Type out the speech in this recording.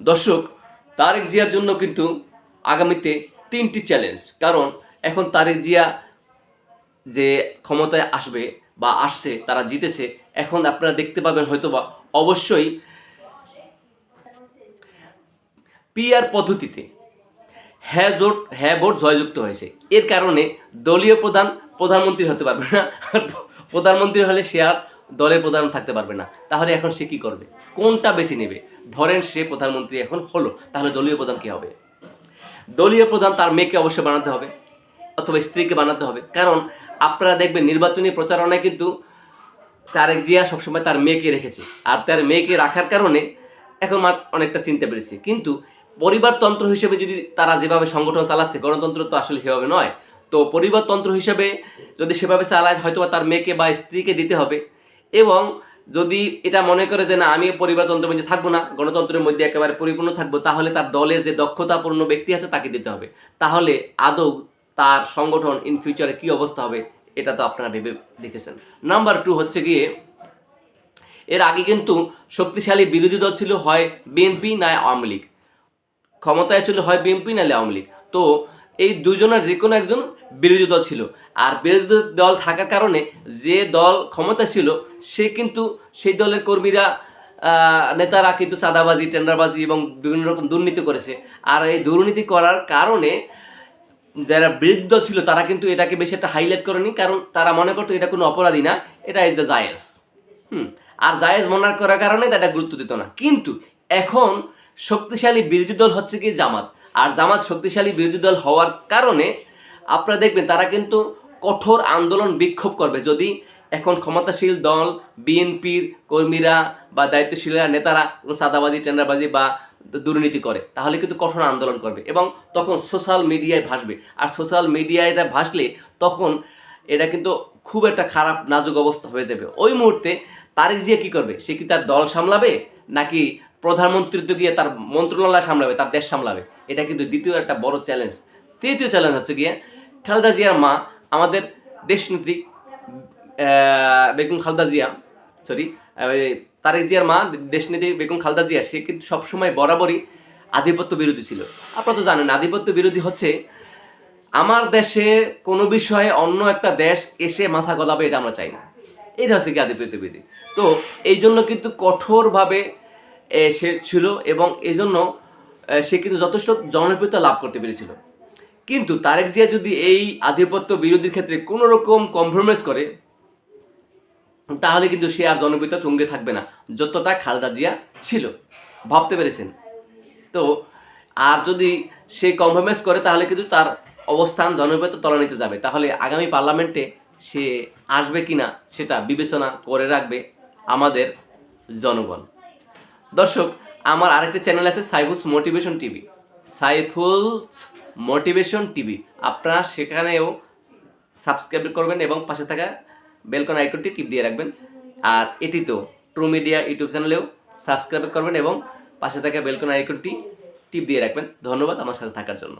দর্শক, তারেক জিয়ার জন্য কিন্তু আগামীতে তিনটি চ্যালেঞ্জ কারণ এখন তারেক জিয়া যে ক্ষমতায় আসবে বা আসছে, তারা জিতেছে, এখন আপনারা দেখতে পাবেন হয়তোবা অবশ্যই পিআর পদ্ধতিতে হ্যাঁ জোট হ্যাঁ ভোট জয়যুক্ত হয়েছে। এর কারণে দলীয় প্রধান প্রধানমন্ত্রী হতে পারবে না। প্রধানমন্ত্রী হলে সে আর দলের প্রধান থাকতে পারবে না। তাহলে এখন সে কি করবে? কোনটা বেশি নেবে? ধরেন সে প্রধানমন্ত্রী এখন হলো, তাহলে দলীয় প্রধান কি হবে? দলীয় প্রধান তার মেয়েকে অবশ্যই বানাতে হবে, অথবা স্ত্রীকে বানাতে হবে। কারণ আপনারা দেখবেন নির্বাচনী প্রচারণায় কিন্তু তারেক জিয়া সবসময় তার মেয়েকে রেখেছে। আর তার মেয়েকে রাখার কারণে এখন অনেকটা চিনতে পেরেছে কিন্তু পরিবারতন্ত্র হিসেবে যদি তারা যেভাবে সংগঠন চালাচ্ছে, গণতন্ত্র তো আসলে সেভাবে নয়। তো পরিবারতন্ত্র হিসেবে যদি সেভাবে চালায় হয়তো তার মেয়েকে বা স্ত্রীকে দিতে হবে। এবং যদি এটা মনে করে যে না, আমি পরিবারতন্ত্রের মধ্যে থাকব না, গণতন্ত্রের মধ্যে একেবারে পরিপূর্ণ থাকব, তাহলে তার দলের যে দক্ষতাপূর্ণ ব্যক্তি আছে তাকে দিতে হবে। তাহলে আদৌ তার সংগঠন ইন ফিউচারে কী অবস্থা হবে, এটা তো আপনারা ভেবে দেখেছেন। নাম্বার টু হচ্ছে গিয়ে, এর আগে কিন্তু শক্তিশালী বিরোধী দল ছিল হয় বিএনপি না আওয়ামী লীগ। ক্ষমতায় ছিল হয় বিএনপি, নাহলে আওয়ামী লীগ। তো এই দুজনের যে কোনো একজন বিরোধী দল ছিল। আর বিরোধী দল থাকার কারণে যে দল ক্ষমতা ছিল, সে কিন্তু সেই দলের কর্মীরা নেতারা কিন্তু চাঁদাবাজি, টেন্ডারবাজি এবং বিভিন্ন রকম দুর্নীতি করেছে। আর এই দুর্নীতি করার কারণে যারা বিরোধী দল ছিল, তারা কিন্তু এটাকে বেশি একটা হাইলাইট করেনি। কারণ তারা মনে করতো এটা কোনো অপরাধী না, এটা ইজ দ্য জায়েজ। হুম, আর জায়েজ মনে করার কারণে তারা গুরুত্ব দিত না। কিন্তু এখন শক্তিশালী বিরোধী দল হচ্ছে কি জামাত। আর জামাত শক্তিশালী বিরোধী দল হওয়ার কারণে আপনারা দেখবেন তারা কিন্তু কঠোর আন্দোলন বিক্ষোভ করবে। যদি এখন ক্ষমতাশীল দল, বিএনপির কর্মীরা বা দায়িত্বশীলরা নেতারা কোনো সাদাবাজি টেন্ডারবাজি বা দুর্নীতি করে, তাহলে কিন্তু কঠোর আন্দোলন করবে এবং তখন সোশ্যাল মিডিয়ায় ভাসবে। আর সোশ্যাল মিডিয়ায় এটা ভাসলে তখন এটা কিন্তু খুব একটা খারাপ, নাজুক অবস্থা হয়ে যাবে। ওই মুহূর্তে তারেক জিয়া কী করবে? সে কি তার দল সামলাবে নাকি প্রধানমন্ত্রীত্ব গিয়ে তার মন্ত্রণালয় সামলাবে, তার দেশ সামলাবে। এটা কিন্তু দ্বিতীয় একটা বড় চ্যালেঞ্জ তৃতীয় চ্যালেঞ্জ হচ্ছে গিয়ে খালেদা জিয়ার মা, আমাদের দেশনেত্রী বেগম খালেদা জিয়া সরি তারেক জিয়ার মা, দেশনেত্রী বেগম খালেদা জিয়া, সে কিন্তু সবসময় বরাবরই আধিপত্য বিরোধী ছিল। আপনারা তো জানেন, আধিপত্য বিরোধী হচ্ছে আমার দেশে কোনো বিষয়ে অন্য একটা দেশ এসে মাথা গলাবে এটা আমরা চাই না। এটা হচ্ছে কি আধিপত্য বিরোধী। তো এই জন্য কিন্তু কঠোরভাবে সে ছিল এবং এই জন্য সে কিন্তু যথেষ্ট জনপ্রিয়তা লাভ করতে পেরেছিল। কিন্তু তারেক জিয়া যদি এই আধিপত্য বিরোধীর ক্ষেত্রে কোনো রকম কম্প্রোমাইজ করে, তাহলে কিন্তু সে আর জনপ্রিয়তা তুঙ্গে থাকবে না, যতটা খালেদা জিয়া ছিল। ভাবতে পেরেছেন? তো, আর যদি সে কম্প্রোমাইজ করে, তাহলে কিন্তু তার অবস্থান, জনপ্রিয়তা তলানিতে যাবে। তাহলে আগামী পার্লামেন্টে সে আসবে কিনা, সেটা বিবেচনা করে রাখবে আমাদের জনগণ। দর্শক, আমার আরেকটি চ্যানেল আছে Saiful's motivation TV. Saiful's motivation TV. আপনারা সেখানেও সাবস্ক্রাইব করবেন এবং পাশে থাকা বেলকন আইকনটি টিপ দিয়ে রাখবেন। আর এটিতেও ট্রু মিডিয়া ইউটিউব চ্যানেলেও সাবস্ক্রাইব করবেন এবং পাশে থাকা বেলকন আইকনটি টিপ দিয়ে রাখবেন। ধন্যবাদ আমার সাথে থাকার জন্য।